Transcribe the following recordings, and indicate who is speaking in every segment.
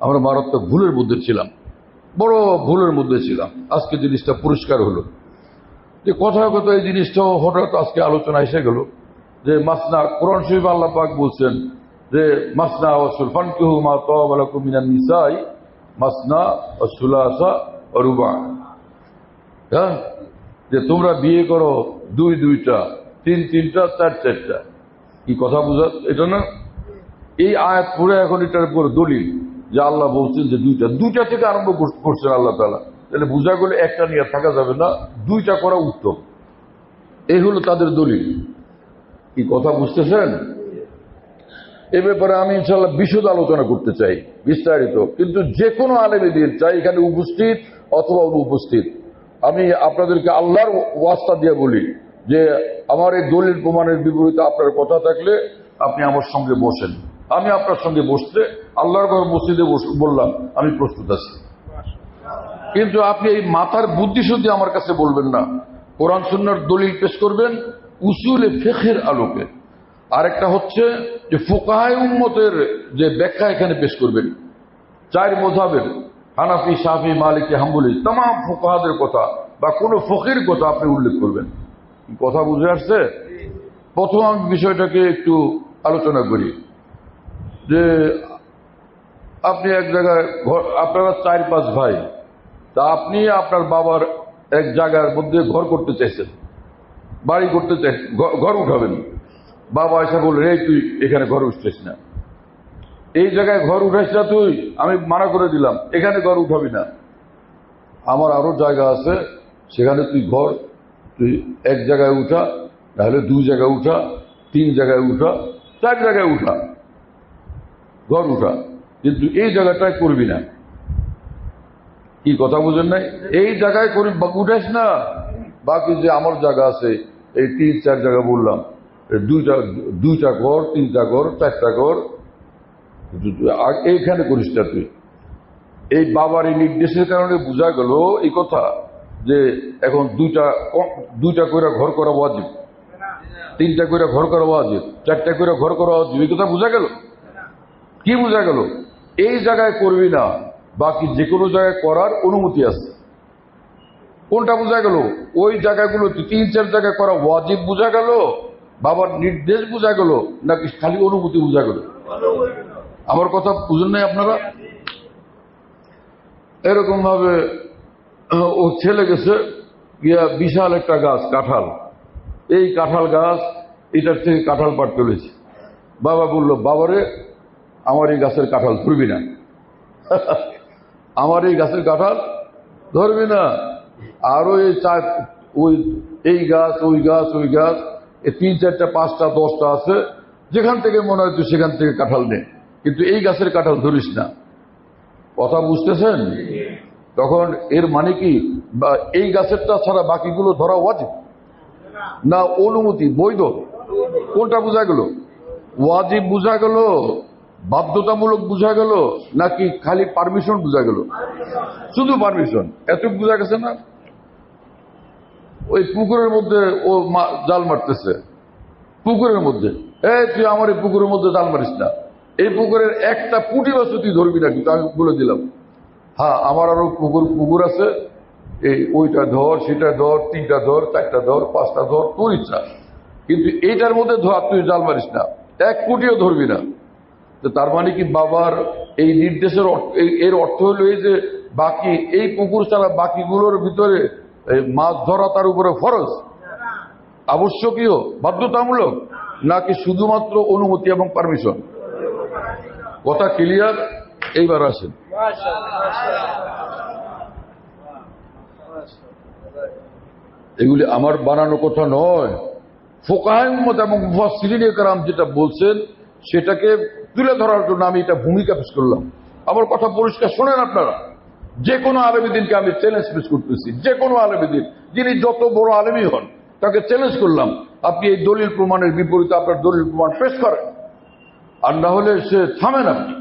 Speaker 1: আমরা মারাত্মক ভুলের মধ্যে ছিলাম। বড় ভুলের মধ্যে ছিলাম। আজকে জিনিসটা পরিষ্কার হলো। যে কথা কথা এই জিনিসটাও হঠাৎ আজকে আলোচনা এসে গেল যে, মাসনা, কোরআন শরীফ আল্লাহ পাক বলছেন যে, মাসনা ওয়াসুল ফানকিহু মা তাওয়ালাকুম মিনান নিসাই, মাসনা ওয়াসুলাসা ওয়া রুবা। হ্যাঁ? যে তোমরা বিয়ে করো দুই দুইটা, তিন তিনটা, চার চারটা। কি কথা বুঝা, এটা না? এই আয়াত পড়ে এখন এটার উপর দলিল। যে আল্লাহ বলছেন যে দুইটা দুইটা থেকে আরম্ভ কর- করছেন আল্লাহ তালা তাহলে বোঝা গেলে একটা নিয়ে থাকা যাবে না, দুইটা করা উত্তম। এই হলো তাদের দলিল। কি কথা বুঝতেছেন? এ ব্যাপারে আমি ইনশাল্লাহ বিশদ আলোচনা করতে চাই, বিস্তারিত। কিন্তু যে কোনো আলেমী দিন চাই এখানে উপস্থিত অথবা অনুপস্থিত। আমি আপনাদেরকে আল্লাহর ওয়াস্তা দিয়ে বলি যে আমার এই দলিল প্রমাণের বিপরীতে আপনার কথা থাকলে আপনি আমার সঙ্গে বসেন। আমি আপনার সঙ্গে বসতে আল্লাহর ঘর মসজিদে বললাম, আমি প্রস্তুত আছি। কিন্তু আপনি এই মাথার বুদ্ধি শুদ্ধি আমার কাছে বলবেন না। কোরআন সুন্নার দলিল পেশ করবেন উসুলে ফেখের আলোকে। আরেকটা হচ্ছে যে ফোকাহায় উম্মতের যে ব্যাখ্যা এখানে পেশ করবেন, চার মোজাবের, হানাফি সাফি মালিকি, হাম্বুলি তাম ফোকাহাদের কথা বা কোনো ফকির কথা আপনি উল্লেখ করবেন। কথা বুঝে আসছে? প্রথম আমি বিষয়টাকে একটু আলোচনা করি যে আপনি এক জায়গায় আপনারা চার পাঁচ ভাই। তা আপনি আপনার বাবার এক জায়গার মধ্যে ঘর করতে চাইছেন। বাড়ি করতে চাইছেন ঘর উঠাবেন। বাবা এসে বললেন এই তুই এখানে ঘর উঠছিস না। এই জায়গায় ঘর উঠাইস না তুই, আমি মানা করে দিলাম, এখানে ঘর উঠাবি না। আমার আরও জায়গা আছে, সেখানে তুই ঘর, তুই এক জায়গায় উঠা তাহলে দুই জায়গায় উঠা, তিন জায়গায় উঠা, চার জায়গায় উঠা। ঘর উঠা। কিন্তু এই জায়গাটায় করবি না। কি কথা বুঝেন নাই? এই জায়গায় করি উঠাইস না। বাকি যে আমার জায়গা আছে, এই তিন, চার জায়গা বললাম দুইটা দুইটা ঘর, তিনটা ঘর, চারটা ঘর এইখানে করিস না তুই। এই বাবার এই নির্দেশের কারণে বোঝা গেল এই কথা, যে এখন দুইটা দুইটা করে ঘর করা ওয়াজিব। তিনটা করে ঘর করা ওয়াজিব, চারটা করে ঘর করা ওয়াজিব, এই কথা বোঝা গেল? কি বোঝা গেল? এই জায়গায় করবি না, বাকি যে কোনো জায়গায় করার অনুমতি আছে। কোনটা বোঝা গেল? ওই জায়গাগুলো তিন চার জায়গায় করা ওয়াজিব বোঝা গেল, বাবার নির্দেশ বোঝা গেল, নাকি খালি অনুমতি বোঝা গেল? আমার কথা বুঝেন নাই আপনারা? এরকম ভাবে ও ছেলে গেছে, গিয়া বিশাল একটা গাছ, কাঁঠাল। এই কাঁঠাল গাছ, এটার থেকে কাঁঠাল পাট তুলেছে বাবা বলল, বাবারে আমার এই গাছের কাঁঠাল ধরবি না। আমার এই গাছের কাঁঠাল ধরবি না। আরও এই চার, ওই, এই গাছ, ওই গাছ ওই গাছ, এই তিন চারটা, পাঁচটা, দশটা আছে, যেখান থেকে মনে হয় তুই সেখান থেকে কাঁঠাল নে। কিন্তু এই গাছের কাঁঠাল ধরিস না। কথা বুঝতেছেন? তখন এর মানে কি? এই গাছেরটা ছাড়া বাকিগুলো ধরা ওয়াজিব? না, অনুমতি, বৈধ। কোনটা বোঝা গেল? ওয়াজিব বোঝা গেল। বাধ্যতামূলক বোঝা গেল নাকি খালি পারমিশন বোঝা গেল? শুধু পারমিশন। এত বোঝা গেছে না? ওই পুকুরের মধ্যে ও জাল মারতেছে। পুকুরের মধ্যে। এই তুই আমার এই পুকুরের মধ্যে জাল মারিস না। এই পুকুরের একটা পুটি বাসু তুই ধরবি না কিন্তু আমি বলে দিলাম। হ্যাঁ আমার আরও পুকুর পুকুর আছে। এই ওইটা ধর, সেটা ধর, তিনটা ধর, চারটা ধর, পাঁচটা ধর, তোর ইচ্ছা। কিন্তু এইটার মধ্যে ধর তুই জাল মারিস না। এক কোটিও ধরবি না। তো তার মানে কি বাবার এই নির্দেশের এর অর্থ হলো এই যে বাকি এই পুকুর ছাড়া বাকিগুলোর ভিতরে মাছ ধরা তার উপরে ফরজ। আবশ্যকীয়, বাধ্যতামূলক, নাকি শুধুমাত্র অনুমতি এবং পারমিশন? কথা ক্লিয়ার? এইবার আসেন। এগুলি আমার বানানো কথা নয়। ফোকাহমত এবং মুফাসসিরিন কারাম যেটা বলছেন সেটাকে তুলে ধরার জন্য আমি এটা ভূমিকা পেশ করলাম। আমার কথা পরিষ্কার শোনেন আপনারা। যে কোনো আলমীদিনকে আমি চ্যালেঞ্জ পেশ করতেছি। যে কোনো আলমীদিন যিনি যত বড় আলমী হন, তাকে চ্যালেঞ্জ করলাম। আপনি এই দলিল প্রমাণের বিপরীতে আপনার দলিল প্রমাণ পেশ করেন। আর না হলে সে থামেন আপনি।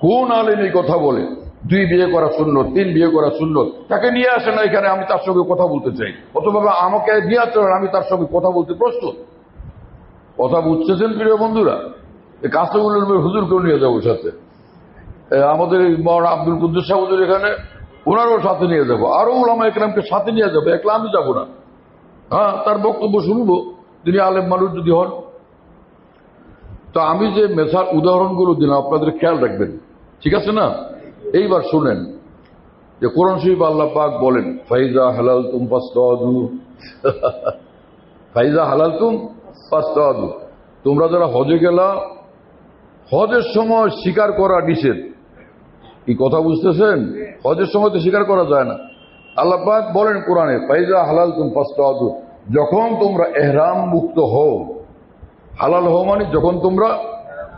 Speaker 1: কোন আলেম কথা বলে? দুই বিয়ে করা শূন্য তিন বিয়ে করা শূন্য তাকে নিয়ে আসে না এখানে আমি তার সঙ্গে কথা বলতে চাই। অথবা আমাকে নিয়ে আসতে হবে, আমি তার সঙ্গে কথা বলতে প্রস্তুত। কথা বুঝতেছেন প্রিয় বন্ধুরা? এই কাস্টগুলোর হুজুরকেও নিয়ে যাব সাথে। আমাদের মৌলানা আব্দুল কুদ্দুস সাহুদের এখানে ওনারও সাথে নিয়ে যাব। আরও ওলামা একরামকে সাথে নিয়ে যাব। একলা আমি যাব না। হ্যাঁ তার বক্তব্য শুনব। তিনি আলেম মানুষ যদি হন। তো আমি যে মেসার উদাহরণগুলো দিলাম আপনাদের খেয়াল রাখবেন। ঠিক আছে না? এইবার শুনেন যে কোরআন শরীফ আল্লাহ পাক বলেন, ফাইজা হালাল তুম পাস্তু ফাইজা হালাল তুম পাস্তু তোমরা যারা হজে গেলা, হজের সময় স্বীকার করা নিষেধ। কি কথা বুঝতেছেন? হজের সময় তো স্বীকার করা যায় না। আল্লাহ পাক বলেন কোরআনে, ফাইজা হালাল তুম পাস্তু যখন তোমরা এহরাম মুক্ত হও, হালাল হও মানে যখন তোমরা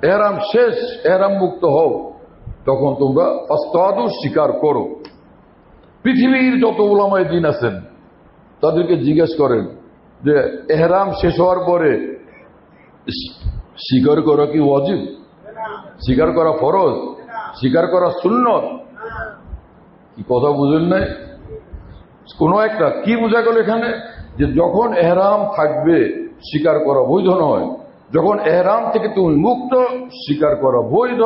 Speaker 1: এহরাম শেষ, এহরাম মুক্ত হও তখন তোমরা ফাস্তাদু স্বীকার করো। পৃথিবীর যত ওলামায় দিন আছেন, তাদেরকে জিজ্ঞেস করেন যে, এহরাম শেষ হওয়ার পরে স্বীকার করা কি ওয়াজিব? স্বীকার করা ফরজ? স্বীকার করা সুন্নত? কি কথা বুঝেন নাই? কোনো একটা কি বোঝা গেল এখানে? যে যখন এহরাম থাকবে স্বীকার করা বৈধ নয়। যখন এহরাম থেকে তুমি মুক্ত, স্বীকার করা বৈধ,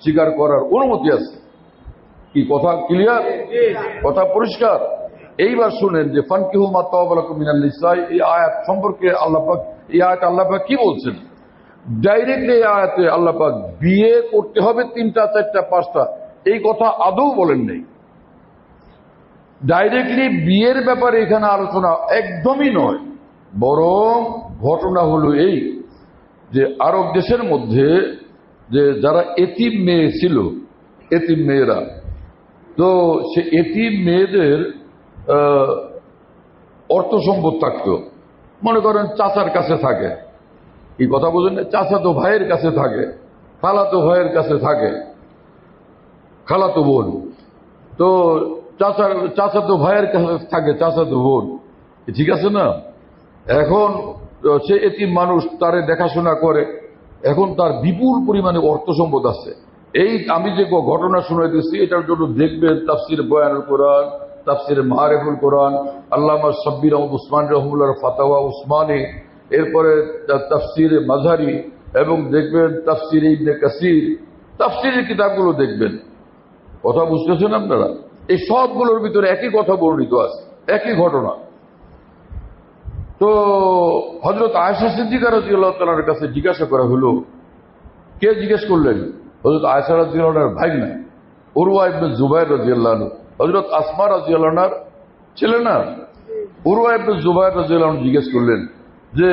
Speaker 1: স্বীকার করার অনুমতি আছে। কি কথা ক্লিয়ার কথা পরিষ্কার? এইবার শুনেন যে, ফানকিহু নিসাই, এই আয়াত সম্পর্কে আল্লাহ পাক, এই আয়াত আল্লাহ পাক কি বলছেন? ডাইরেক্টলি এই আয়াতে আল্লাহ পাক বিয়ে করতে হবে তিনটা, চারটা, পাঁচটা। এই কথা আদৌ বলেন নেই। ডাইরেক্টলি বিয়ের ব্যাপারে এখানে আলোচনা একদমই নয়। বরং ঘটনা হলো এই। যে আরব দেশের মধ্যে যে যারা এতিম মেয়ে ছিল, এতিম মেয়েরা, তো সে এতিম মেয়েদের অর্থ সম্পদ থাকতো। মনে করেন চাচার কাছে থাকে। এই কথা বুঝেন না? চাচাতো ভাইয়ের কাছে থাকে খালাতো ভাইয়ের কাছে থাকে খালাতো বোন। তো চাচার, চাচা তো ভাইয়ের কাছে থাকে, চাচা তো বোন। ঠিক আছে না? এখন সে এতিম মানুষ তারে দেখাশোনা করে। এখন তার বিপুল পরিমাণে অর্থ সম্পদ আছে। এই আমি যে ঘটনা শুনে শুনাইতেছি, এটার জন্য দেখবেন তাফসির বয়ানুল কোরআন, তাফসির মারেফুল কোরআন, আল্লামা সাব্বির আহমদ উসমান রহমুল্লাহ ফাতাওয়া উসমানী, এরপরে তাফসির মাঝারি এবং দেখবেন তাফসির ইবনে কাসির। তাফসিরের কিতাবগুলো দেখবেন। কথা বুঝতেছেন আপনারা? এই সবগুলোর ভিতরে একই কথা বর্ণিত আছে, একই ঘটনা। তো হজরত আয়সা সিদ্দিকা রাজি আল্লাহ তালার কাছে জিজ্ঞাসা করা হলো কে জিজ্ঞেস করলেন? হজরত আয়সা রাজি আল্লাহর ভাই না উরওয়া ইবনে জুবাইর রাজি আল্লাহ হজরত আসমা রাজি আল্লাহর ছেলে না? উরওয়া ইবনে জুবাইর রাজি আল্লাহ জিজ্ঞেস করলেন যে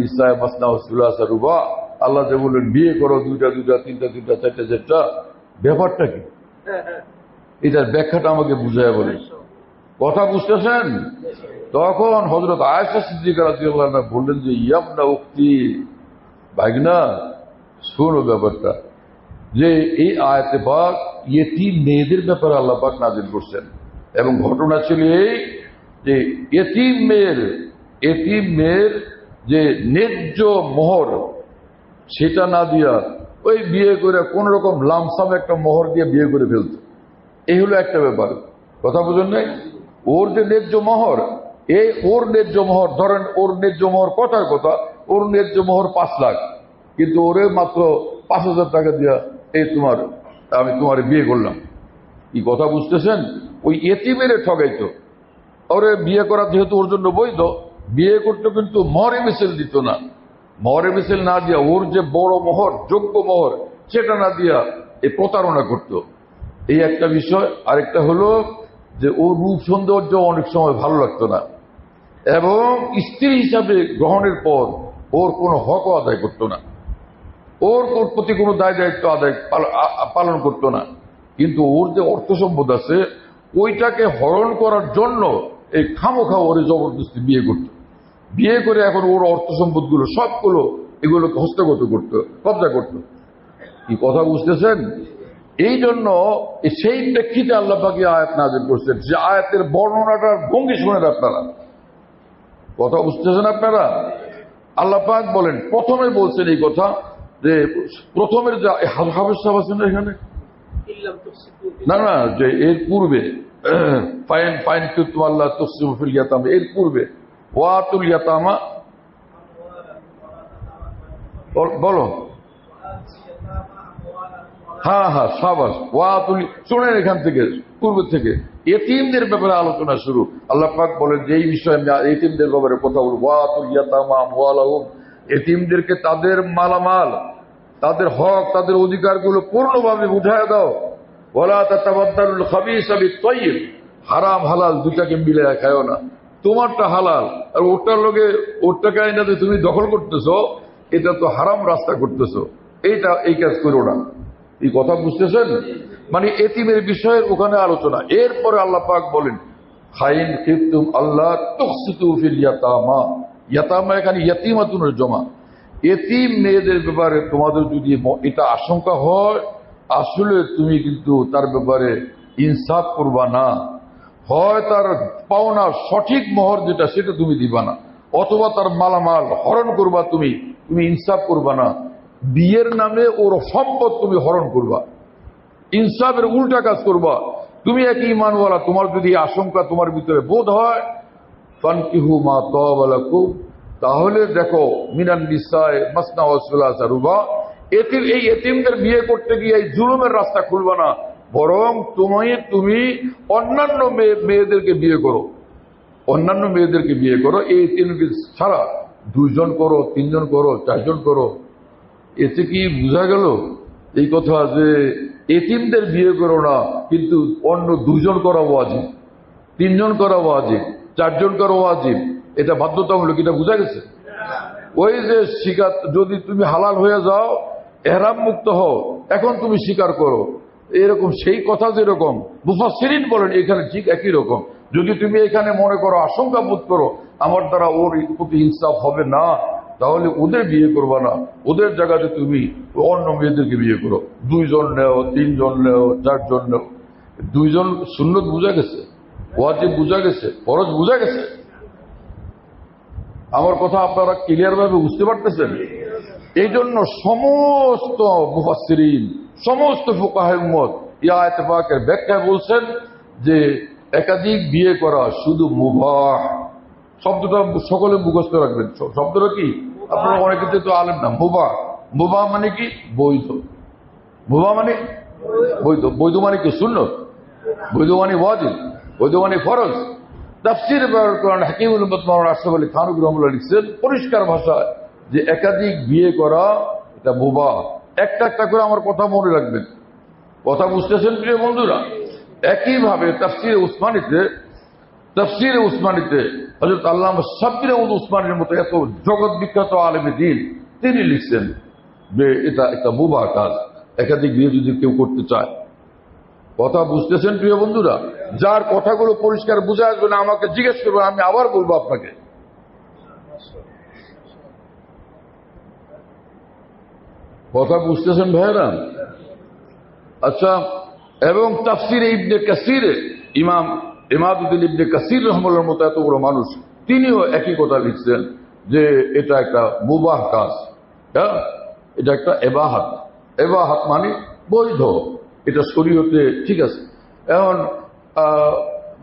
Speaker 1: নিসায় মাসনা সুলাসা রুবা। আল্লাহ যে বললেন বিয়ে করো দুইটা দুইটা তিনটা তিনটা চারটা চারটা। ব্যাপারটা কি? এটার ব্যাখ্যাটা আমাকে বুঝায় বলে কথা বুঝতেছেন? তখন হজরত আয়সা সিদ্দিকা রাদিয়াল্লাহু আনহা বললেন যে ইয়াবনা উক্তি ভাগনা শোনো ব্যাপারটা। যে এই আয়াতে পাক ইয়েতিম মেয়েদের ব্যাপারে আল্লাহ পাক নাজিল করছেন। এবং ঘটনা ছিল এই যে এতিম মেয়ের এতিম মেয়ের যে ন্যায্য মোহর, সেটা না দিয়া ওই বিয়ে করে কোন রকম লামসাম একটা মোহর দিয়ে বিয়ে করে ফেলত। এই হলো একটা ব্যাপার। কথা বুঝুন নাই? ওর যে ন্যায্য মোহর, এই ওর ন্যায্য মোহর, ধরেন ওর ন্যায্য মোহর কথার কথা, ওর ন্যায্য মোহর পাঁচ লাখ। কিন্তু ওরে মাত্র পাঁচ হাজার টাকা দিয়া এই তোমার, আমি তোমার বিয়ে করলাম। কি কথা বুঝতেছেন? ওই এতিমেরে ঠগাইতো। ওরে বিয়ে করা যেহেতু ওর জন্য বৈধ, বিয়ে করতে কিন্তু মহরে মিছিল দিত না। মহরে মিছিল না দিয়া ওর যে বড় মোহর, যোগ্য মোহর, সেটা না দিয়া এই প্রতারণা করত। এই একটা বিষয়, আরেকটা হলো যে ওর রূপ সৌন্দর্য অনেক সময় ভালো লাগতো না। এবং স্ত্রী হিসাবে গ্রহণের পর ওর কোনো হকও আদায় করতো না। ওর ওর প্রতি কোনো দায় দায়িত্ব আদায় পালন করতো না। কিন্তু ওর যে অর্থ সম্পদ আছে, ওইটাকে হরণ করার জন্য এই খামোখা ওরে জবরদস্তি বিয়ে করত। বিয়ে করে এখন ওর অর্থ সম্পদগুলো সবগুলো এগুলোকে হস্তগত করত, কবজা করত। কি কথা বুঝতেছেন? এই জন্য সেই প্রেক্ষিতে আল্লাহ পাকি আয়াত নাজিল করছেন যে আয়াতের বর্ণনাটার ভঙ্গি শুনেন আপনারা। কথা বুঝতেছেন আপনারা? আল্লাহ পাক বলেন, প্রথমে বলছেন এই কথা যে প্রথমের যে হাফেজ আছেন এখানে? না না, যে এর পূর্বে, ফাইন ফাইন তুম আল্লাহ ইয়াতামা, এর পূর্বে, ওয়াতুল ইয়াতামা। বলো। হ্যাঁ হ্যাঁ সাবাস ওয়া তুলি শোনেন এখান থেকে, পূর্ব থেকে। এতিমদের ব্যাপারে আলোচনা শুরু। আল্লাহ পাক বলেন যে, এই বিষয়ে আমি ব্যাপারে কথা বলব। ওয়া তুল ইয়াতামা আমওয়ালাহুম এতিমদেরকে তাদের মালামাল, তাদের হক, তাদের অধিকারগুলো পূর্ণভাবে উঠায় দাও। বিত-তাইয়্যিব হারাম, হালাল দুটাকে মিলে খায়ও না। তোমারটা হালাল, আর ওটার লোকে ওরটাকে আইনাতে তুমি দখল করতেছো, এটা তো হারাম রাস্তা করতেছো। এইটা, এই কাজ করো না। এই কথা বুঝতেছেন? মানে এতিমের বিষয়ের ওখানে আলোচনা। এরপরে আল্লাহ পাক বলেন খাইন কিতুম আল্লাহ তুকসিতু ফিল ইয়াতামা। ইয়াতামা এখানে ইয়াতিমাতুনের জমা। এতিম মেয়েদের ব্যাপারে তোমাদের যদি এটা আশঙ্কা হয়, আসলে তুমি কিন্তু তার ব্যাপারে ইনসাফ করবা না। হয় তার পাওনা সঠিক মোহর যেটা, সেটা তুমি দিবা না। অথবা তার মালামাল হরণ করবা তুমি তুমি ইনসাফ করবা না। বিয়ের নামে ওর সম্পদ তুমি হরণ করবা। ইনসাফের উল্টা কাজ করবা। তুমি এক ইমানওয়ালা, তোমার যদি আশঙ্কা তোমার ভিতরে বোধ হয় মা তাহলে দেখো, মিনান নিসায় এতিম এই এতিমদের বিয়ে করতে গিয়ে এই জুলুমের রাস্তা খুলবা না। বরং তুমি তুমি অন্যান্য মেয়েদেরকে বিয়ে করো। অন্যান্য মেয়েদেরকে বিয়ে করো। এই এতিমকে ছাড়া দুইজন করো, তিনজন করো, চারজন করো। এতে কি বোঝা গেল? এই কথা যে এতিমদের বিয়ে করো না, কিন্তু অন্য দুজন করা ওয়াজিব। তিনজন করা ওয়াজিব, চারজন করা ওয়াজিব। এটা বাধ্যতামূলক, এটা বোঝা গেছে? ওই যে শিকার, যদি তুমি হালাল হয়ে যাও, এহরাম মুক্ত হও, এখন তুমি স্বীকার করো। এরকম সেই কথা যেরকম মুফাসিরিন বলেন, এখানে ঠিক একই রকম। যদি তুমি এখানে মনে করো, আশঙ্কা বোধ করো, আমার দ্বারা ওর প্রতি ইনসাফ হবে না। তাহলে ওদের বিয়ে করবা না। ওদের জায়গাতে তুমি অন্য মেয়েদেরকে বিয়ে করো। দুইজন নেও, তিনজন নেও, চারজন নেও। দুইজন সুন্নত বোঝা গেছে, ওয়াজিব বোঝা গেছে, ফরজ বোঝা গেছে। আমার কথা আপনারা ক্লিয়ার ভাবে বুঝতে পারতেছেন? এই জন্য সমস্ত মুফাসসিরিন, সমস্ত ফোকাহের মত ইয়াত পাকের ব্যাখ্যায় বলছেন যে একাধিক বিয়ে করা শুধু মুবাহ। শব্দটা সকলে মুখস্থ রাখবেন। শব্দটা কি? আপনারা অনেকে তো আলেন না। মুবা। মুবা মানে কি? বৈধ। মুবা মানে? বৈধ। বৈধ মানে কি? শূন্য বৈধ মানে ওয়াজিব। বৈধ মানে ফরজ। তাফসির কোরআন হাকিমুল মাওলানা আশরাফ আলী খানুক রহমুল্লাহ লিখছেন পরিষ্কার ভাষায় যে একাধিক বিয়ে করা এটা বোবা একটা একটা করে আমার কথা মনে রাখবেন। কথা বুঝতেছেন প্রিয় বন্ধুরা? একইভাবে তাফসির উসমানিতে তফসির উসমানিতে হজরত আল্লাহ সাব্বির উসমানের মতো এত জগৎ বিখ্যাত আলেমে দিন তিনি লিখছেন যে এটা একটা বোবা কাজ, একাধিক বিয়ে যদি কেউ করতে চায়। কথা বুঝতেছেন প্রিয় বন্ধুরা? যার কথাগুলো পরিষ্কার বুঝে আসবে না, আমাকে জিজ্ঞেস করবে, আমি আবার বলব আপনাকে। কথা বুঝতেছেন ভাইরা আচ্ছা এবং তাফসিরে ইবনে কাসিরে ইমাম ইমাদুদ্দিন ইবনে কাসির রহমুল্লার মতো এত বড় মানুষ, তিনিও একই কথা লিখছেন যে এটা একটা মুবাহ কাজ। হ্যাঁ? এটা একটা এবাহাত। এবাহাত মানে বৈধ। এটা শরীয়তে ঠিক আছে। এখন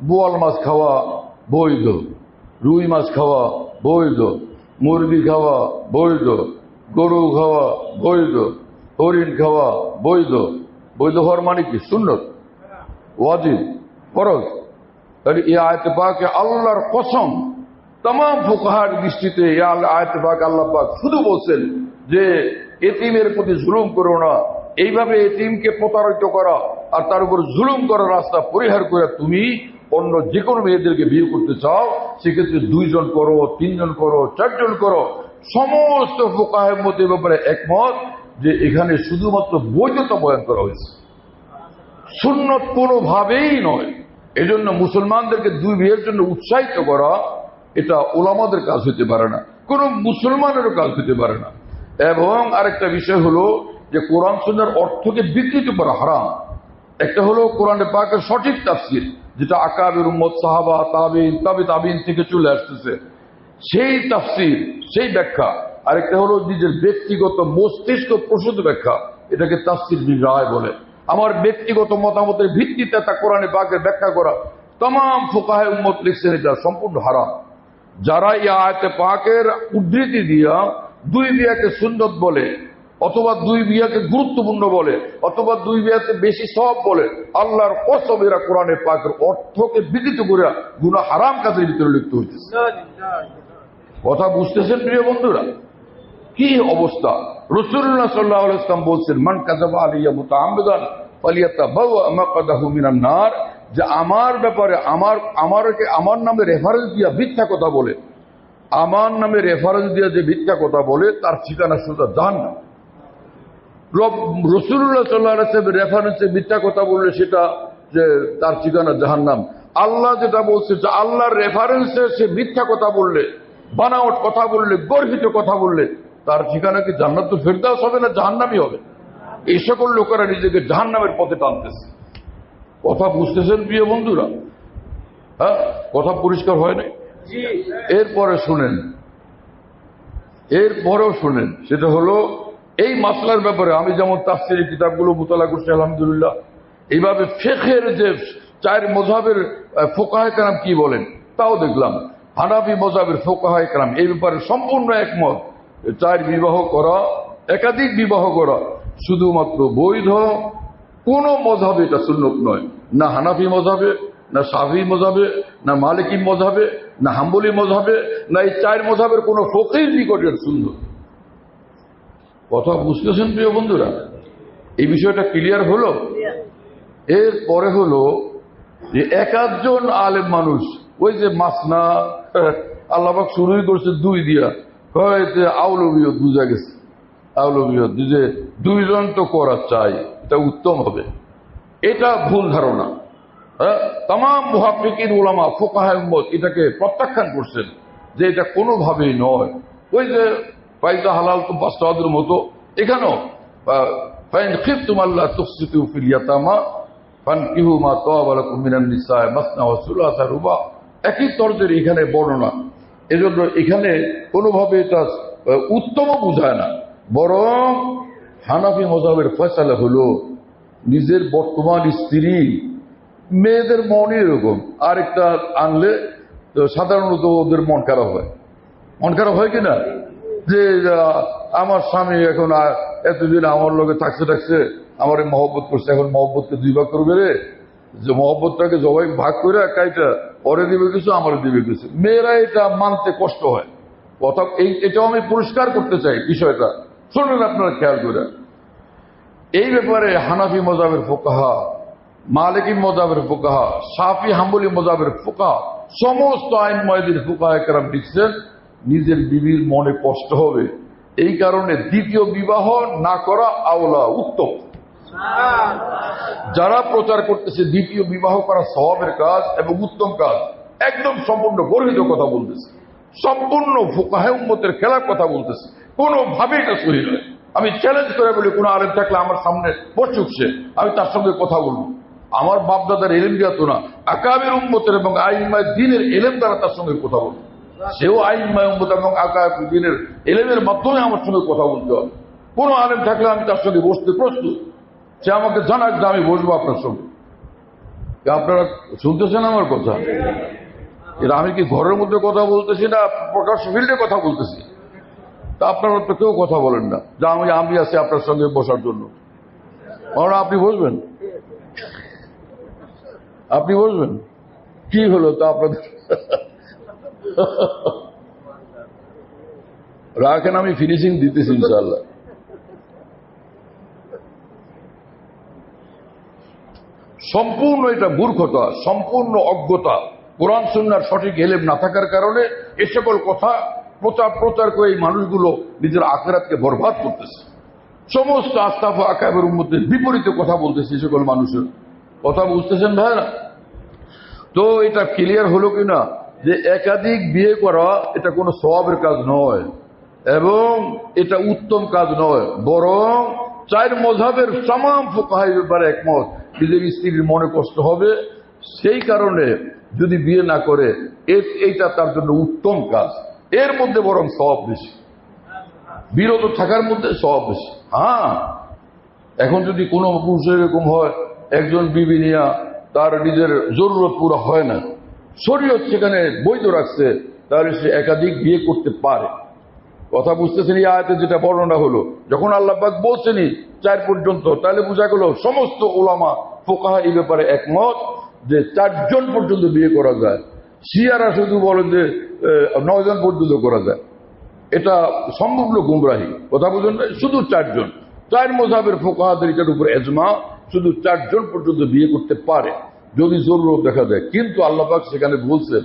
Speaker 1: বোয়াল মাছ খাওয়া বৈধ, রুই মাছ খাওয়া বৈধ, মুরগি খাওয়া বৈধ, গরু খাওয়া বৈধ, হরিণ খাওয়া বৈধ। বৈধ হওয়ার মানে কি? সুন্নত। ওয়াজিব। ফরজ। তাহলে এই আয়তে পাকে আল্লাহর কসম তাম ফুকাহার দৃষ্টিতে এই আল- আয়তে পাক আল্লাহ পাক শুধু বলছেন যে এতিমের প্রতি জুলুম করো না। এইভাবে এতিমকে প্রতারিত করা আর তার উপর জুলুম করার রাস্তা পরিহার করে তুমি অন্য যে কোনো মেয়েদেরকে বিয়ে করতে চাও, সেক্ষেত্রে দুইজন করো, তিনজন করো, চারজন করো। সমস্ত ফোকাহের মধ্যে ব্যাপারে একমত যে এখানে শুধুমাত্র বৈধতা বয়ান করা হয়েছে। সুন্নত কোনোভাবেই নয়। এজন্য মুসলমানদেরকে দুই বিয়ের জন্য উৎসাহিত করা এটা ওলামাদের কাজ হতে পারে না। কোন মুসলমানেরও কাজ হতে পারে না। এবং আরেকটা বিষয় হলো যে কোরআন সুন্নার অর্থকে বিকৃত করা হারাম। একটা হলো কোরআনে পাকের সঠিক তাফসির, যেটা আকাবের উম্মত, সাহাবা, তাবিন, তাবি, তাবিন থেকে চলে আসতেছে। সেই তাফসির, সেই ব্যাখ্যা। আরেকটা হলো নিজের ব্যক্তিগত মস্তিষ্ক প্রসূত ব্যাখ্যা, এটাকে তাফসির বিন রায় বলে। আমার ব্যক্তিগত মতামতের ভিত্তিতে তা কোরআনে পাকের ব্যাখ্যা করা। তাম ফোকাহে উম্মত লিখছেন এটা সম্পূর্ণ হারাম। যারা এই আয়তে পাকের উদ্ধৃতি দিয়া দুই বিয়াকে সুন্দর বলে অথবা দুই বিয়াকে গুরুত্বপূর্ণ বলে অথবা দুই বিয়াতে বেশি সব বলে আল্লাহর কসম এরা কোরআনে পাকের অর্থকে বিকৃত করে গুণা হারাম কাজের ভিতরে লিপ্ত হইতেছে। কথা বুঝতেছেন প্রিয় বন্ধুরা? কি অবস্থা? রসুল্লাহ সাল্লাহ ইসলাম বলছেন, মান কাজাবা আলিয়া মুতা আহমেদান পালিয়াতা বাউ আমাকাদাহু নার যে আমার ব্যাপারে আমার, আমারকে, আমার নামে রেফারেন্স দিয়া মিথ্যা কথা বলে। আমার নামে রেফারেন্স দিয়া যে মিথ্যা কথা বলে, তার ঠিকানা শুধু জান না রসুল্লাহ সাল্লাহ রেফারেন্সে মিথ্যা কথা বললে সেটা যে তার ঠিকানা জাহান্নাম। আল্লাহ যেটা বলছে যে আল্লাহর রেফারেন্সে সে মিথ্যা কথা বললে বানাওয়াট কথা বললে গর্বিত কথা বললে তার ঠিকানা কি জান্নাত ফেরদাস হবে না জাহান্নামই হবে? এই সকল লোকেরা নিজেকে জাহান্নামের পথে টানতেছে। কথা বুঝতেছেন প্রিয় বন্ধুরা? হ্যাঁ? কথা পরিষ্কার হয় নাই? এরপরে শুনেন। এরপরেও শুনেন। সেটা হলো এই মাসলার ব্যাপারে আমি যেমন তাফসিরের কিতাবগুলো মোতালা করছি আলহামদুলিল্লাহ এইভাবে ফেখের যে চার মজাবের ফোকাহায় কারাম কি বলেন তাও দেখলাম। হানাফি মজাবের ফোকাহায় কারাম। এই ব্যাপারে সম্পূর্ণ একমত। চার বিবাহ করা একাধিক বিবাহ করা। শুধুমাত্র বৈধ কোন মজাবে এটা সুন্নত নয়। না হানাফি মজাবে না সাফি মজাবে না মালিকি মজাবে না হাম্বলি মজাবে না এই চার মজাবের কোন ফকির নিকটের সুন্দর কথা বুঝতেছেন প্রিয় বন্ধুরা? এই বিষয়টা ক্লিয়ার হলো? এর পরে হলো যে এক আধজন আলেম মানুষ ওই যে মাসনা আল্লাহবাক শুরুই করছে দুই দিয়া। হয়তো আউলবিয়ত বুঝা গেছে। আউলবিয়ত যে দুইজন তো করা চাই, এটা উত্তম হবে। এটা ভুল ধারণা। হ্যাঁ তাম মুহাফিকিন ওলামা ফোকাহমত এটাকে প্রত্যাখ্যান করছেন যে এটা কোনোভাবেই নয়। ওই যে পাইতা হালাল তো বাস্তবাদের মতো। এখানেও মা রুবা। একই তর্জের এখানে বর্ণনা। এজন্য এখানে কোনোভাবে এটা উত্তম বোঝায় না। বরং হানাফি মজাবের ফয়সালা হলো নিজের বর্তমান স্ত্রী মেয়েদের মনই এরকম। আরেকটা আনলে সাধারণত ওদের মন খারাপ হয়। মন খারাপ হয় কিনা? যে আমার স্বামী এখন এতদিন আমার লোকে থাকছে থাকছে, আমার এই মহব্বত করছে, এখন মহব্বতকে দুই ভাগ করবে রে যে মহব্বতটাকে জবাই ভাগ করে কাইটা পরে দিবে কিছু, আমার দিবে কিছু। মেয়েরা এটা মানতে কষ্ট হয়। কথা এই, এটাও আমি পরিষ্কার করতে চাই বিষয়টা। শুনুন আপনারা খেয়াল করে। এই ব্যাপারে হানাফি মজাবের ফোকাহা, মালিকি মজাবের ফোকাহা, সাফি, হাম্বলি মজাবের ফোকাহা, সমস্ত আইন ময়দিন ফোকাহ লিখছেন, নিজের বিবির মনে কষ্ট হবে। এই কারণে দ্বিতীয় বিবাহ না করা আওলা উত্তম। যারা প্রচার করতেছে দ্বিতীয় বিবাহ করা স্বভাবের কাজ এবং উত্তম কাজ, একদম সম্পূর্ণ গর্হিত কথা বলতেছে। সম্পূর্ণ ফোকাহে উম্মতের খেলার কথা বলতেছে। কোনোভাবে এটা সহি আমি চ্যালেঞ্জ করে বলি, কোনো আরেম থাকলে আমার সামনে বসুক সে আমি তার সঙ্গে কথা বলব। আমার বাপদাদার এলেম জ্ঞাত না? আকাবের উম্মতের এবং আইনমায় দিনের এলেম দ্বারা তার সঙ্গে কথা বলব। সেও আইনমায় উম্মত এবং আকাব দিনের এলেমের মাধ্যমে আমার সঙ্গে কথা বলতে হবে। কোনো আলেম থাকলে আমি তার সঙ্গে বসতে প্রস্তুত। সে আমাকে জানাক যে আমি বসবো আপনার সঙ্গে। আপনারা শুনতেছেন আমার কথা? এরা আমি কি ঘরের মধ্যে কথা বলতেছি না প্রকাশ ফিল্ডে কথা বলতেছি? তা আপনারা তো কেউ কথা বলেন না। যা আমি আমি আছি আপনার সঙ্গে বসার জন্য। আপনি বসবেন? আপনি বসবেন? কি হলো তা আপনাদের? রাখেন, আমি ফিনিশিং দিতেছি ইনশাল্লাহ সম্পূর্ণ এটা মূর্খতা, সম্পূর্ণ অজ্ঞতা। কোরআন, সুন্নার সঠিক এলেম না থাকার কারণে এ সকল কথা প্রচার প্রচার করে এই মানুষগুলো নিজের আখেরাতকে বরবাদ করতেছে। সমস্ত আস্তাফ আকাবের মধ্যে বিপরীতে কথা বলতেছে এই সকল মানুষের। কথা বুঝতেছেন ভাই না তো এটা ক্লিয়ার হলো কিনা? যে একাধিক বিয়ে করা এটা কোনো স্বভাবের কাজ নয়, এবং এটা উত্তম কাজ নয়, বরং চার মজাবের তাম ফোকাহাই ব্যাপারে একমত। নিজের স্ত্রীর মনে কষ্ট হবে। সেই কারণে যদি বিয়ে না করে এইটা তার জন্য উত্তম কাজ। এর মধ্যে বরং সব বেশি। বিরত থাকার মধ্যে সব বেশি। হ্যাঁ। এখন যদি কোনো পুরুষ এরকম হয়, একজন বিবি নিয়া তার নিজের জরুরত পুরো হয় না। শরীয়ত সেখানে বৈধ রাখছে, তাহলে সে একাধিক বিয়ে করতে পারে। কথা বুঝতেছেন এই আয়াতে যেটা বর্ণনা হলো। যখন আল্লাহবাক বলছেনই চার পর্যন্ত, তাহলে বোঝা গেল সমস্ত ওলামা ফোকাহা এই ব্যাপারে একমত যে চারজন পর্যন্ত বিয়ে করা যায়। শিয়ারা শুধু বলেন যে নয়জন পর্যন্ত করা যায়। এটা সম্ভব গুমরাহি। কথা বুঝুন? শুধু চারজন। চার মোজাবের ফোকাহাদের এটার উপর এজমা, শুধু চারজন পর্যন্ত বিয়ে করতে পারে, যদি জরুরত দেখা যায় কিন্তু আল্লাপাক সেখানে বলছেন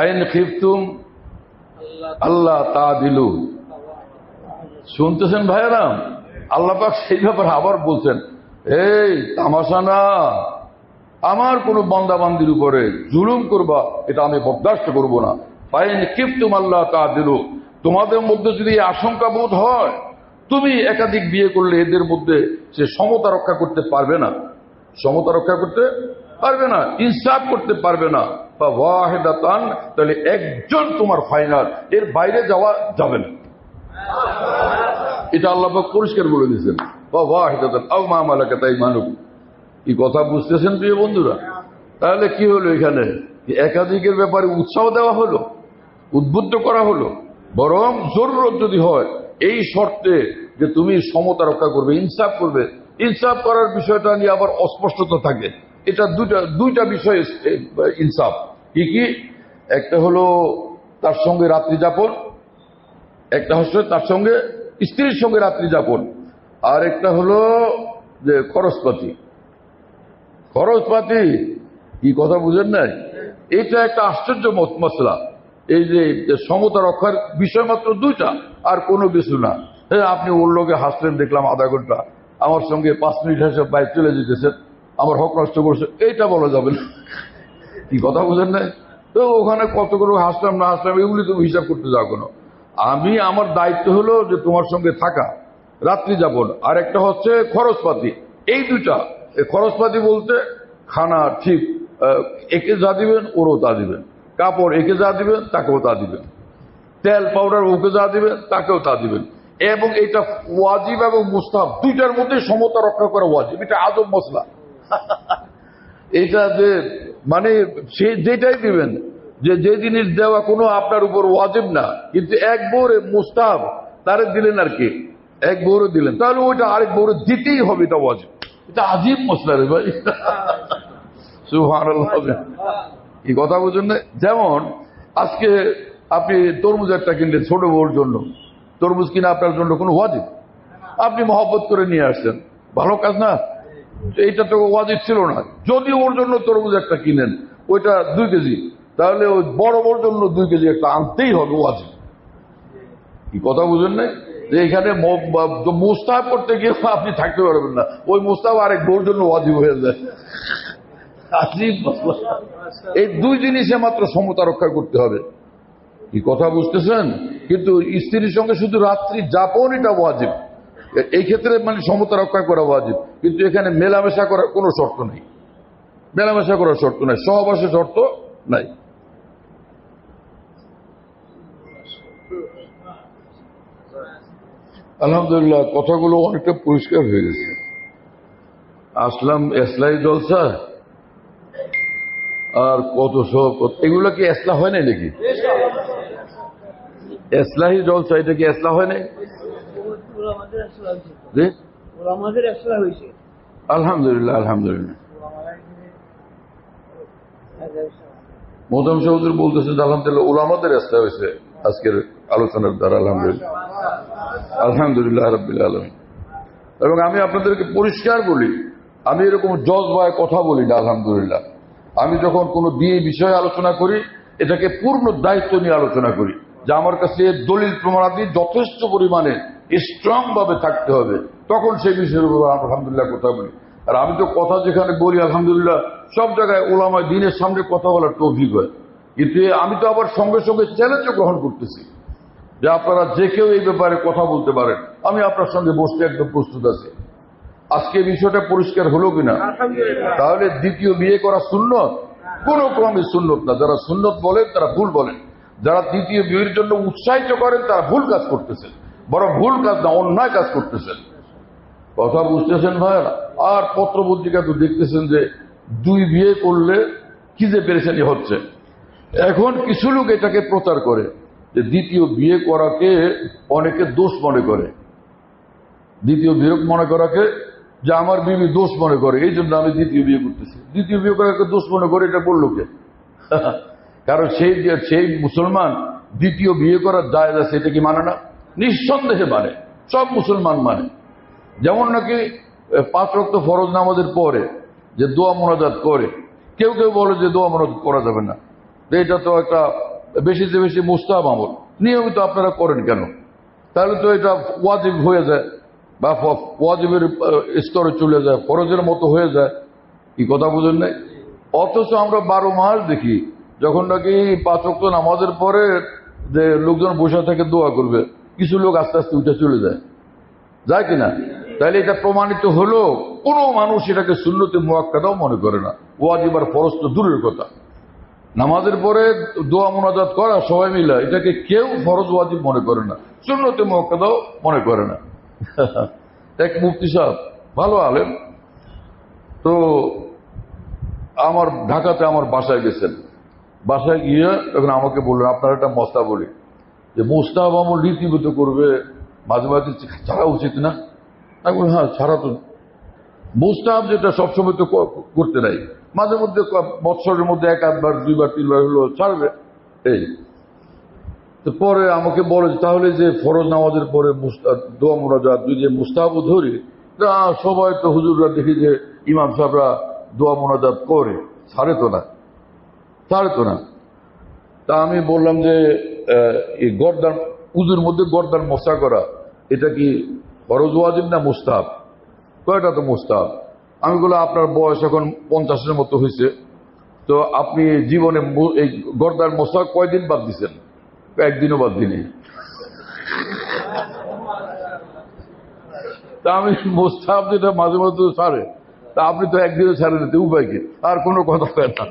Speaker 1: আইন খিফতুম আল্লাহ তা দিলু। শুনতেছেন ভাইরাম আল্লাপাক সেই ব্যাপারে আবার বলছেন, এই তামাশা না আমার কোন বান্দাবান্দির উপরে জুলুম করবা, এটা আমি বরদাস্ত করব না। ফাইন কিপ্তুম আল্লাহ তা দিল। তোমাদের মধ্যে যদি আশঙ্কা বোধ হয়, তুমি একাধিক বিয়ে করলে এদের মধ্যে সে সমতা রক্ষা করতে পারবে না। সমতা রক্ষা করতে পারবে না, ইনসাফ করতে পারবে না। বা ওয়াহেদাতান, তাহলে একজন তোমার ফাইনাল এর বাইরে যাওয়া যাবে না। এটা আল্লাহ পরিষ্কার বলে দিয়েছেন। বা ওয়াহেদাতান, আও মা তাই মানুষ কি কথা বুঝতেছেন প্রিয় বন্ধুরা? তাহলে কি হলো এখানে? একাধিকের ব্যাপারে উৎসাহ দেওয়া হলো? উদ্বুদ্ধ করা হলো? বরং জরুরত যদি হয়, এই শর্তে যে তুমি সমতা রক্ষা করবে, ইনসাফ করবে। ইনসাফ করার বিষয়টা নিয়ে আবার অস্পষ্টতা থাকে। এটা দুইটা দুইটা বিষয় ইনসাফ। কি কি? একটা হলো তার সঙ্গে রাত্রি যাপন, একটা হচ্ছে তার সঙ্গে স্ত্রীর সঙ্গে রাত্রি যাপন, আর একটা হলো যে খরচপাতি। খরচপাতি, কি কথা বুঝেন নাই? এটা একটা আশ্চর্য মত মশলা। এই যে সমতা রক্ষার বিষয় মাত্র দুইটা, আর কোনো কিছু না। হ্যাঁ আপনি ওর লোকে হাসলেন, দেখলাম আধা ঘণ্টা। আমার সঙ্গে পাঁচ মিনিট হেসে বাইক চলে যেতেছেন। আমার হক নষ্ট করছে, এইটা বলা যাবে না। কি কথা বুঝেন নাই তো ওখানে কত করে হাসলাম, না হাসলাম, এগুলি তুমি হিসাব করতে যাও কোনো। আমি, আমার দায়িত্ব হলো যে তোমার সঙ্গে থাকা, রাত্রি যাপন। আর একটা হচ্ছে খরচপাতি। এই দুটা। খরচপাতি বলতে খানা ঠিক একে যা দিবেন, ওরও তা দিবেন। কাপড় একে যা দিবেন, তাকেও তা দিবেন। তেল পাউডার ওকে যা দিবেন, তাকেও তা দিবেন। এবং এটা ওয়াজিব এবং মুস্তাব দুইটার মধ্যে সমতা রক্ষা করা ওয়াজিব। এটা আদব মশলা। এটা যে মানে সে যেটাই দিবেন, যে যে জিনিস দেওয়া কোনো আপনার উপর ওয়াজিব না, কিন্তু এক বউরে মুস্তাব তারে দিলেন আর কি, এক বউরে দিলেন, তাহলে ওইটা আরেক বউরে দিতেই হবে এটা ওয়াজিব। এটা আজিব মশলা রে ভাই। সুবহানাল্লাহ। এই কথা বুঝুন না? যেমন, আজকে আপনি তরমুজ একটা কিনলেন ছোট বউর জন্য, তরমুজ কিনা আপনার জন্য কোনো ওয়াজিব? আপনি মহব্বত করে নিয়ে আসছেন। ভালো কাজ না? এইটা তো ওয়াজিব ছিল না। যদি ওর জন্য তরমুজ একটা কিনেন, ওইটা দুই কেজি। তাহলে ওই বড় বড় জন্য দুই কেজি একটা আনতেই হবে ওয়াজিব। কি কথা বুঝেন নাই? যে এখানে মুস্তাহ করতে গিয়ে আপনি থাকতে পারবেন না। ওই মুস্তাহ আরেক বউর জন্য ওয়াজিব হয়ে যায়। এই দুই জিনিসে মাত্র সমতা রক্ষা করতে হবে। কি কথা বুঝতেছেন? কিন্তু স্ত্রীর সঙ্গে শুধু রাত্রি যাপন এটা ওয়াজিব। এই ক্ষেত্রে মানে সমতা রক্ষা করা ওয়াজিব। কিন্তু এখানে মেলামেশা করার কোনো শর্ত নেই। মেলামেশা করার শর্ত নাই। সহবাসের শর্ত নাই। আলহামদুলিল্লাহ, কথাগুলো অনেকটা পরিষ্কার হয়ে গেছে। আসলাম এসলাই জলসা। আর কত সব এগুলো কি এসলা হয় নাই নাকি? এসলাহি জলসা, এটা কি এসলা হয় নাই
Speaker 2: আমাদের একশো হয়েছে
Speaker 1: জি
Speaker 2: ওরা আমাদের একশো হয়েছে
Speaker 1: আলহামদুলিল্লাহ আলহামদুলিল্লাহ। মোদম চৌধুরী বলতেছে আলহামদুলিল্লাহ ওলামাদের এসলা হয়েছে আজকের আলোচনার দ্বারা আলহামদুলিল্লাহ। আলহামদুলিল্লাহ রবিল আলমী এবং আমি আপনাদেরকে পরিষ্কার বলি আমি এরকম জজ ভয় কথা বলি না আলহামদুলিল্লাহ। আমি যখন কোনো বিয়ে বিষয়ে আলোচনা করি এটাকে পূর্ণ দায়িত্ব নিয়ে আলোচনা করি যে আমার কাছে দলিল প্রমাণাদি যথেষ্ট পরিমাণে স্ট্রং ভাবে থাকতে হবে। তখন সেই বিষয়ের উপর আলহামদুলিল্লাহ কথা বলি। আর আমি তো কথা যেখানে বলি আলহামদুলিল্লাহ সব জায়গায় ওলামায় দিনের সামনে কথা বলার তৌফিক হয়। কিন্তু আমি তো আবার সঙ্গে সঙ্গে চ্যালেঞ্জও গ্রহণ করতেছি যে আপনারা যে কেউ এই ব্যাপারে কথা বলতে পারেন। আমি আপনার সঙ্গে বসতে একদম প্রস্তুত আছি। আজকে বিষয়টা পরিষ্কার হলো কিনা? তাহলে দ্বিতীয় বিয়ে করা সুন্নত? কোন ক্রমে সুন্নত না। যারা সুন্নত বলেন তারা ভুল বলেন। যারা দ্বিতীয় বিয়ের জন্য উৎসাহিত করেন তারা ভুল কাজ করতেছেন বড় ভুল কাজ না, অন্যায় কাজ করতেছেন। কথা বুঝতেছেন ভাইরা আর পত্র পত্রিকা তো দেখতেছেন যে দুই বিয়ে করলে কি যে পেরেছানি হচ্ছে। এখন কিছু লোক এটাকে প্রচার করে যে দ্বিতীয় বিয়ে করাকে অনেকে দোষ মনে করে। দ্বিতীয় বিয়ে মনে করাকে যে আমার বিবি দোষ মনে করে, এই জন্য আমি দ্বিতীয় বিয়ে করতেছি। দ্বিতীয় বিয়ে করাকে দোষ মনে করে, এটা বলল কে? কারণ সেই সেই মুসলমান দ্বিতীয় বিয়ে করার দায় আছে, এটা কি মানে না? নিঃসন্দেহে মানে সব মুসলমান মানে। যেমন নাকি পাঁচ রক্ত ফরজ নামাজের পরে যে দোয়া মোনাজাত করে, কেউ কেউ বলে যে দোয়া মোনাজাত করা যাবে না। এটা তো একটা বেশিতে বেশি মুস্তাহাব আমল, নিয়মিত আপনারা করেন কেন? তাহলে তো এটা ওয়াজিব হয়ে যায়, বা ওয়াজিবের স্তরে চলে যায়, ফরজের মতো হয়ে যায়। কি কথা বুঝেন নাই? অথচ আমরা বারো মাস দেখি, যখন নাকি পাঁচ অক্ট নামাজের পরে যে লোকজন বসে থেকে দোয়া করবে কিছু লোক আস্তে আস্তে উঠে চলে যায়। যায় কিনা? তাহলে এটা প্রমাণিত হলো, কোনো মানুষ এটাকে শূন্যতে মোয়াক্কাদাও মনে করে না। ওয়াজিব আর ফরজ তো দূরের কথা। নামাজের পরে দোয়া মোনাজাত করা, সবাই মিলে এটাকে কেউ ফরজ ওয়াজিব মনে করে না। শূন্যতে মোয়াক্কাদাও মনে করে না। এক মুফতি সাহেব, ভালো আলেম। তো আমার ঢাকাতে আমার বাসায় গেছেন। বাসায় গিয়ে তখন আমাকে বললেন, আপনার একটা মস্তা বলি। যে মোস্তাব আমল রীতিগত করবে, মাঝে মাঝে ছাড়া উচিত না। আমি হ্যাঁ ছাড়া তো মোস্তাব যেটা সবসময় তো করতে নাই। মাঝে মধ্যে বৎসরের মধ্যে এক আধবার, দুইবার, তিনবার হলো ছাড়বে। এই। তো পরে আমাকে বলে তাহলে যে ফরজ নামাজের পরে দোয়া মোনাজাত যদি মুস্তাহাব ধরি, তা সবাই তো হুজুররা দেখি যে ইমাম সাহেবরা দোয়া মোনাজাত করে। ছাড়ে তো না। ছাড়ে তো না। তা আমি বললাম যে এই গর্দান, উজুর মধ্যে গর্দান মশা করা, এটা কি ফরজ, ওয়াজিব না মুস্তাহাব? কয়টা তো মুস্তাহাব? আমি বললাম, আপনার বয়স এখন পঞ্চাশের মতো হয়েছে। তো আপনি জীবনে এই গর্দার মশা কয়দিন বাদ দিছেন? একদিনও বাদ দিনি তা আমি মোস্তাহাব যেটা মাঝে মাঝে ছাড়ে, তা আপনি তো একদিনও ছাড়েন তো উপায় কি? আর কোনো কথা না।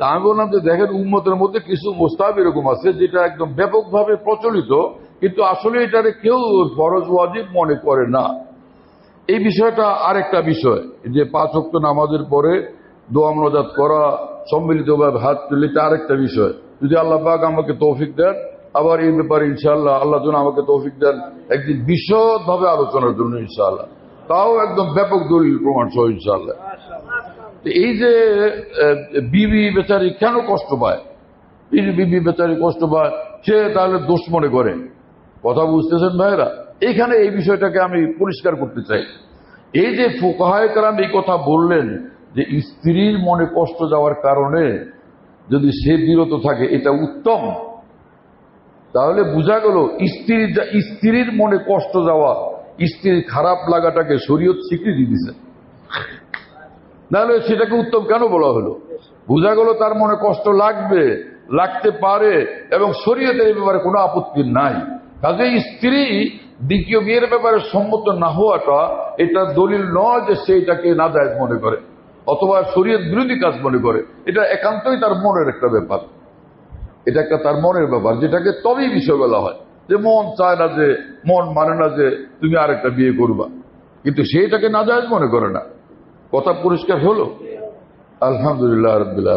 Speaker 1: তা আমি বললাম যে দেখেন উম্মতের মধ্যে কিছু মোস্তাহাব এরকম আছে যেটা একদম ব্যাপকভাবে প্রচলিত, কিন্তু আসলে এটারে কেউ ফরজ ওয়াজিব মনে করে না। এই বিষয়টা আরেকটা বিষয়, যে পাঁচ অক্ট নামাজের পরে দোয়া মনাজাত করা, সম্মিলিতভাবে হাত তুলে, এটা আরেকটা বিষয়। যদি আল্লাহ পাক আমাকে তৌফিক দেন, আবার এই ব্যাপারে ইনশাআল্লাহ আল্লাহ যেন আমাকে তৌফিক দেন একদিন বিশদভাবে আলোচনার জন্য ইনশাআল্লাহ। তাও একদম ব্যাপক দলিল প্রমাণ সহ ইনশাআল্লাহ। এই যে বিবি বেচারি কেন কষ্ট পায়? বিবি বেচারি কষ্ট পায়, সে তাহলে দোষ মনে করে। কথা বুঝতেছেন ভাইরা এখানে এই বিষয়টাকে আমি পরিষ্কার করতে চাই। এই যে ফোকাহায়কারাম এই কথা বললেন যে স্ত্রীর মনে কষ্ট যাওয়ার কারণে যদি সে বিরত থাকে, এটা উত্তম। তাহলে বোঝা গেল, স্ত্রীর স্ত্রীর মনে কষ্ট যাওয়া, স্ত্রীর খারাপ লাগাটাকে শরীয়ত স্বীকৃতি দিছে। নাহলে সেটাকে উত্তম কেন বলা হলো? বোঝা গেল তার মনে কষ্ট লাগবে, লাগতে পারে, এবং শরীয়তের এই ব্যাপারে কোনো আপত্তি নাই। কাজে স্ত্রী দ্বিতীয় বিয়ের ব্যাপারে সম্মত না হওয়াটা এটা দলিল নয় যে সে এটাকে নাজায়জ মনে করে, অথবা শরীয়ত বিরোধী কাজ মনে করে। এটা একান্তই তার মনের একটা ব্যাপার। এটা একটা তার মনের ব্যাপার, যেটাকে তবেই বিষয় বলা হয় যে মন চায় না যে, মন মানে না যে তুমি আরেকটা বিয়ে করবা। কিন্তু সেইটাকে নাজায়জ মনে করে না। কথা পরিষ্কার হলো? আলহামদুলিল্লাহ রবিল্লা